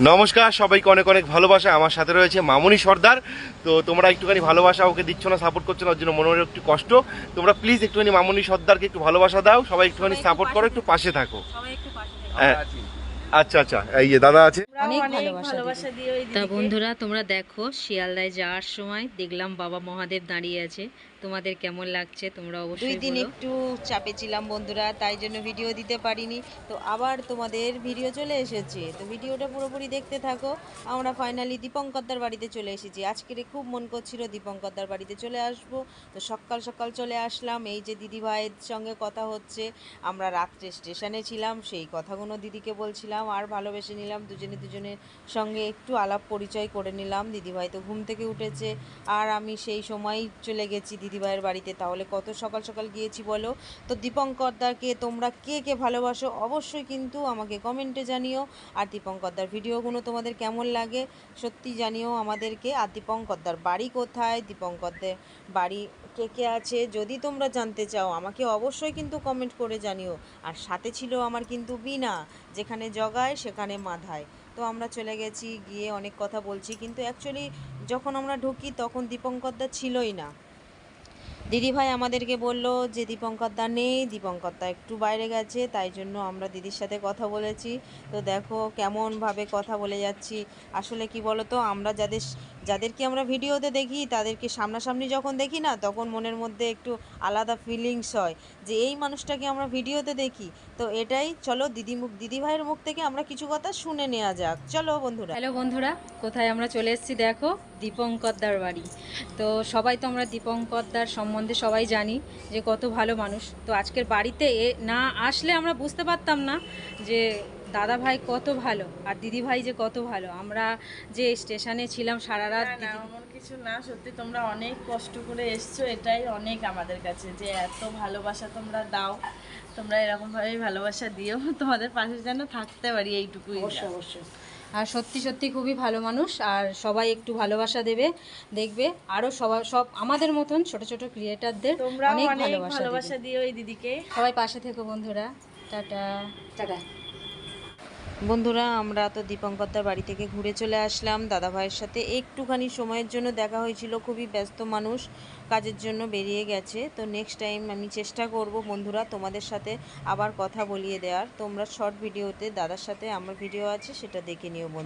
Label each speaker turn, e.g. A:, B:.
A: নমস্কার সবাইকে অনেক অনেক ভালোবাসা। আমার সাথে রয়েছে মামনি সর্দার। তো তোমরা একটুখানি ভালোবাসা ওকে দিচ্ছ না সাপোর্ট করছ না ওর জন্য মনে একটু কষ্ট। তোমরা প্লিজ একটুখানি মামনি সর্দারকে একটু ভালোবাসা দাও। সবাই একটুখানি সাপোর্ট করো একটু পাশে থাকো।
B: পাশে থেকো।
A: হ্যাঁ, আচ্ছা আচ্ছা। এই দাদা আছে।
B: অনেক ভালোবাসা
C: তা বন্ধুরা তোমরা দেখো শিয়ালদায় যাওয়ার সময় দেখলাম বাবা মহাদেব দাঁড়িয়ে আছে। তোমাদের কেমন লাগছে তোমরা
B: দুই
C: অবশ্যই
B: দিন একটু চাপে ছিলাম বন্ধুরা তাই জন্য ভিডিও দিতে পারিনি। তো আবার তোমাদের ভিডিও চলে এসেছে। তো ভিডিওটা পুরোপুরি দেখতে থাকো। আমরা ফাইনালি দীপঙ্করদার বাড়িতে চলে এসেছি। আজকের খুব মন করছিল দীপঙ্করদার বাড়িতে চলে আসব। তো সকাল সকাল চলে আসলাম। এই যে দিদি ভাইয়ের সঙ্গে কথা হচ্ছে আমরা রাত্রে স্টেশনে ছিলাম সেই কথাগুলো দিদিকে বলছিলাম। আর ভালোবেসে নিলাম দুজনে দুজনের সঙ্গে একটু আলাপ পরিচয় করে নিলাম। দিদিভাই তো ঘুম থেকে উঠেছে। আর আমি সেই সময় চলে গেছি দিদিভাইয়ের বাড়িতে। তাহলে কত সকাল সকাল গিয়েছি বলো? তো দীপঙ্করদারকে তোমরা কে কে ভালোবাসো অবশ্যই কিন্তু আমাকে কমেন্টে জানিও। আর দীপঙ্করদার ভিডিওগুলো তোমাদের কেমন লাগে সত্যি জানিও আমাদেরকে। আর দীপঙ্করদার বাড়ি কোথায়? দীপঙ্করদের বাড়ি কে কে আছে? যদি তোমরা জানতে চাও, আমাকে অবশ্যই কিন্তু কমেন্ট করে জানিও। আর সাথে ছিল আমার কিন্তু বিনা যেখানে জগায় সেখানে মাধায়। তো আমরা চলে গেছি, গিয়ে অনেক কথা বলছি। কিন্তু অ্যাকচুয়ালি যখন আমরা ঢুকি তখন দীপঙ্করদা ছিলই না। দিদিভাই আমাদেরকে বলল যে দীপঙ্করদা নেই দীপঙ্করদা একটু বাইরে গেছে, তাই জন্য আমরা দিদির সাথে কথা বলেছি। তো দেখো কেমনভাবে কথা বলে যাচ্ছি। আসলে কি বলো তো আমরা যাদের যাদেরকে আমরা ভিডিওতে দেখি, তাদেরকে সামনাসামনি যখন দেখি না, তখন মনের মধ্যে একটু আলাদা ফিলিংস হয় যে, এই মানুষটাকে আমরা ভিডিওতে দেখি। তো এটাই, চলো দিদি মুখ দিদিভাইয়ের মুখ থেকে আমরা কিছু কথা শুনে নেওয়া যাক। চলো বন্ধুরা।
C: হ্যালো বন্ধুরা, কোথায় আমরা চলে এসেছি দেখো? দীপঙ্করদার বাড়ি। তো সবাই তো আমরা দীপঙ্করদার সম্বন্ধে সবাই জানি যে, কত ভালো মানুষ। তো আজকের বাড়িতে এ না আসলে আমরা বুঝতে পারতাম না যে দাদা ভাই কত ভালো আর দিদি ভাই যে কত ভালো। আমরা যে স্টেশনে ছিলাম সারা রাত
D: এমন কিছু না সত্যি তোমরা অনেক কষ্ট করে এসছো এটাই অনেক আমাদের কাছে যে এত ভালোবাসা তোমরা দাও তোমরা এরকম ভাবে ভালোবাসা দিও তোমাদের পাশে যেন থাকতে পারি এইটুকুই। যা।
C: আর সত্যি সত্যি খুবই ভালো মানুষ আর সবাই একটু ভালোবাসা দেবে দেখবে আরও সবাই সব আমাদের মতন ছোট ছোট ক্রিয়েটারদের অনেক ভালোবাসা
D: দিও এই দিদিকে।
C: সবাই পাশে থেকো বন্ধুরা টাটা। টাটা।
B: বন্ধুরা, আমরা তো দীপঙ্করদার বাড়ি থেকে ঘুরে চলে আসলাম। দাদা ভাইয়ের সাথে একটুখানি সময়ের জন্য দেখা হয়েছিল। খুবই ব্যস্ত মানুষ, কাজের জন্য বেরিয়ে গেছে। তো নেক্সট টাইম আমি চেষ্টা করব বন্ধুরা তোমাদের সাথে আবার কথা বলিয়ে দেওয়ার। তোমরা শর্ট ভিডিওতে দাদার সাথে আমার ভিডিও আছে, সেটা দেখে নিও বন্ধু